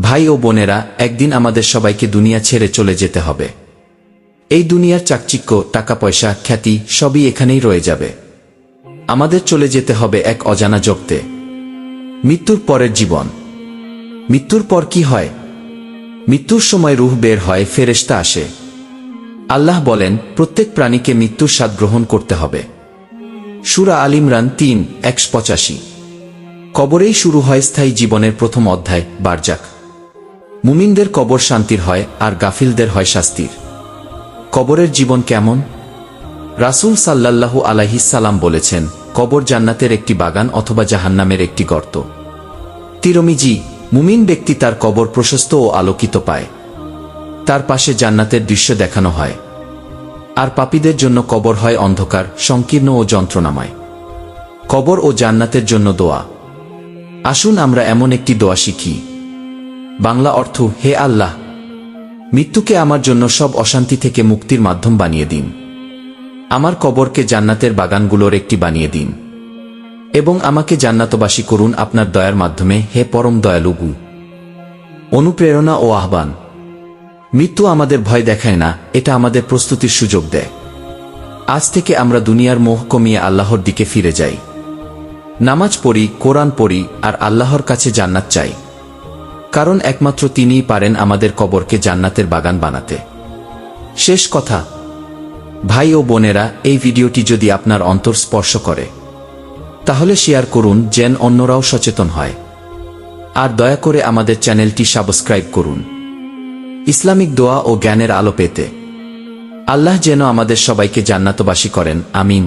ভাই ও বোনেরা, একদিন আমাদের সবাইকে দুনিয়া ছেড়ে চলে যেতে হবে। এই দুনিয়ার চাকচিক্য টাকা পয়সা খ্যাতি সবই এখানেই রয়ে যাবে। আমাদের চলে যেতে হবে এক অজানা জগতে। মৃত্যুর পরের জীবন। মৃত্যুর পর কি হয়? মৃত্যুর সময় রুহ বের হয়, ফেরেশতা আসে। আল্লাহ বলেন, প্রত্যেক প্রাণীকে মৃত্যুর স্বাদ গ্রহণ করতে হবে। সুরা আলিমরান তিন, একশ পঁচাশি। কবরেই শুরু হয় স্থায়ী জীবনের প্রথম অধ্যায়, বারজাক। মুমিনদের কবর শান্তির হয় আর গাফিলদের হয় শাস্তির। কবরের জীবন কেমন? রাসূল সাল্লাল্লাহু আলাইহিসাল্লাম বলেছেন, কবর জান্নাতের একটি বাগান অথবা জাহান্নামের একটি গর্ত। তিরমিজি, মুমিন ব্যক্তি তার কবর প্রশস্ত ও আলোকিত পায়। তার পাশে জান্নাতের দৃশ্য দেখানো হয়। আর পাপীদের জন্য কবর হয় অন্ধকার, সংকীর্ণ ও যন্ত্রণাময়। কবর ও জান্নাতের জন্য দোয়া। আসুন আমরা এমন একটি দোয়া শিখি। বাংলা অর্থ, হে আল্লাহ, মৃত্যুকে আমার জন্য সব অশান্তি থেকে মুক্তির মাধ্যম বানিয়ে দিন। আমার কবরকে জান্নাতের বাগানগুলোর একটি বানিয়ে দিন। এবং আমাকে জান্নাতবাসী করুন আপনার দয়ার মাধ্যমে, হে পরম দয়ালুগু। অনুপ্রেরণা ও আহ্বান। মৃত্যু আমাদের ভয় দেখায় না, এটা আমাদের প্রস্তুতির সুযোগ দেয়। আজ থেকে আমরা দুনিয়ার মোহ কমিয়ে আল্লাহর দিকে ফিরে যাই। নামাজ পড়ি, কোরআন পড়ি, আর আল্লাহর কাছে জান্নাত চাই। কারণ একমাত্র তিনিই পারেন আমাদের কবরকে জান্নাতের বাগান বানাতে। শেষ কথা, ভাই ও বোনেরা, এই ভিডিওটি যদি আপনার অন্তর স্পর্শ করে, তাহলে শেয়ার করুন যেন অন্যরাও সচেতন হয়। আর দয়া করে আমাদের চ্যানেলটি সাবস্ক্রাইব করুন। ইসলামিক দোয়া ও জ্ঞানের আলো পেতে। আল্লাহ যেন আমাদের সবাইকে জান্নাতবাসী করেন। আমিন।